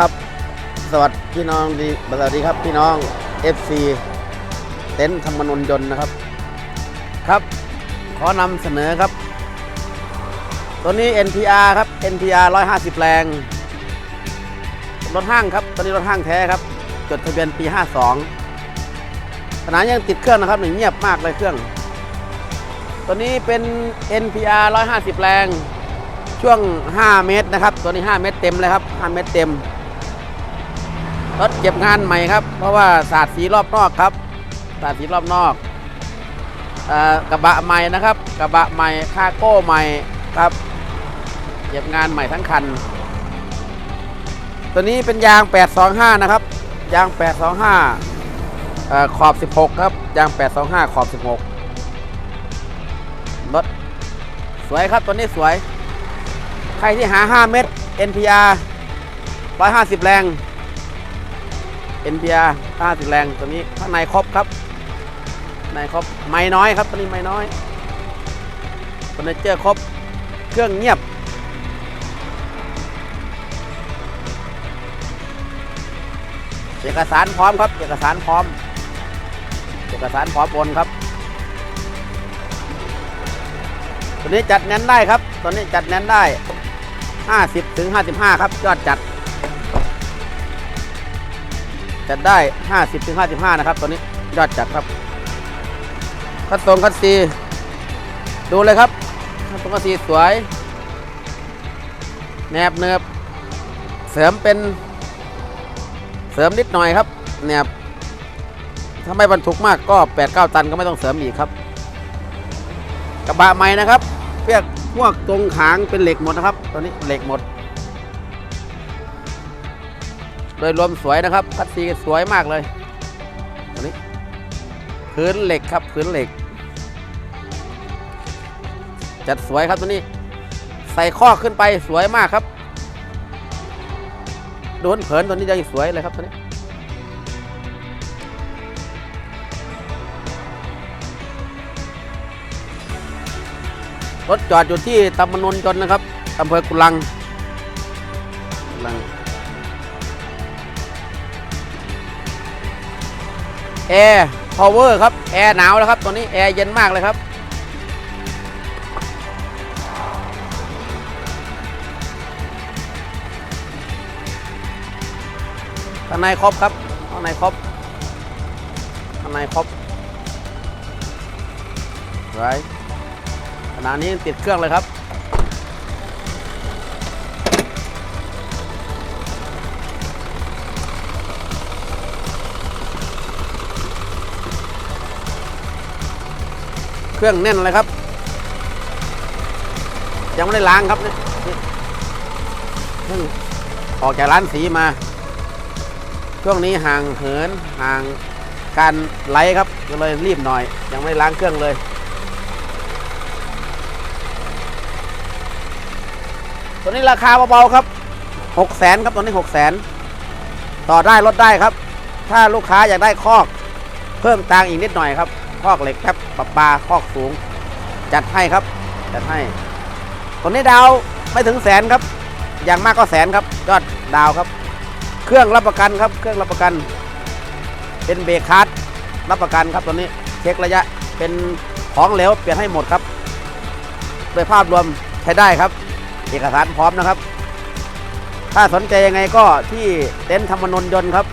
ครับ สวัสดีพี่น้องดีสวัสดีครับพี่น้อง FC เต็นท์ธรรมนนยนต์นะครับ ครับ ขอนำเสนอครับ ตัวนี้ NPR ครับ NPR 150 แรง รถห้างครับ ตัวนี้รถห้างแท้ครับ จดทะเบียนปี 52 ขณะยังติดเครื่องนะครับหนึ่งเงียบมากเลยเครื่อง ตัวนี้เป็น NPR 150 แรงช่วง 5 เมตรนะครับ ตัวนี้ 5 เมตรเต็มเลยครับ 5 เมตรเต็ม รถเก็บงานใหม่ครับ เพราะว่าสาดสีรอบนอกครับสาดสีรอบนอกอกระบะใหม่นะครับ กระบะใหม่คาโก้ใหม่ครับเก็บงานใหม่ทั้งคัน ตัวนี้เป็นยาง 825 นะครับ ยาง 825เอ่อขอบ 16 ครับ ยาง 825 ขอบ 16 รถ สวยครับตัวนี้สวย ใครที่หา 5 เม็ด NPR 150 แรง NPR 50แรงตัวนี้ข้างในครบครับในครบไม่น้อยครับตัวนี้ไม่น้อยเฟอร์นิเจอร์ครบเครื่องเงียบเอกสารพร้อมครับเอกสารพร้อม เอกสารพร้อมโอนครับตัวนี้จัดแน่นได้ครับตัวนี้จัดแน่นได้ 50ถึง55 ครับ ยอดจัด จัดได้ 50ถึง55 นะครับตัวนี้ยอดจัดครับคัดทรงคัดซีดูเลยครับคัดทรงคัดซีสวย แนบเนืบเสริมเป็น เสริมนิดหน่อยครับแนบถ้าไม่บรรทุกมากก็ 8-9 ตันก็ไม่ต้องเสริมอีกครับ กระบะใหม่นะครับเพียกพวกตรงหางเป็นเหล็กหมดนะครับตัวนี้เหล็กหมด โดยรวมสวยนะครับคัดซีสวยมากเลยตัวนี้พื้นเหล็กครับพื้นเหล็ก จัดสวยครับตัวนี้ ใส่ข้อขึ้นไปสวยมากครับโดนเผินตัวนี้ยังสวยเลยครับตัวนี้รถจอดอยู่ที่ตำบลนนจนนะครับอำเภอกุลังกุลัง แอร์พาวเวอร์ครับ แอร์หนาวแล้วครับตัวนี้แอร์เย็นมากเลยครับ ข้างในครบครับ ข้างในครบ ข้างในครบไรขณะนี้ติดเครื่องเลยครับ เครื่องแน่นเลยครับ ยังไม่ได้ล้างครับเนี่ยเพิ่งออกจากร้านสีมาช่วงนี้ห่างเหินห่างการไหลครับก็เลยรีบหน่อย ยังไม่ล้างเครื่องเลยตัวนี้ราคาเบาๆครับหกแสนครับตัวนี้หกแสนต่อได้ลดได้ครับ ถ้าลูกค้าอยากได้คอก เพิ่มตังอีกนิดหน่อยครับ คอกเหล็กแป๊บปะปาคอกสูง จัดให้ครับ จัดให้ตัวนี้ดาวไม่ถึงแสนครับ อย่างมากก็แสนครับ ยอดดาวครับ เครื่องรับประกันครับ เครื่องรับประกัน เป็นเบรกคาร์ดรับประกันครับตัวนี้เช็คระยะเป็นของเหลวเปลี่ยนให้หมดครับ โดยภาพรวมใช้ได้ครับ เอกสารพร้อมนะครับ ถ้าสนใจยังไงก็ที่เต็นท์ธรรมนนยนต์ครับ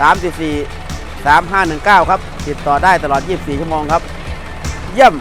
083 34 3519 ครับ ติดต่อได้ตลอด 24 ชั่วโมงครับ เยี่ยม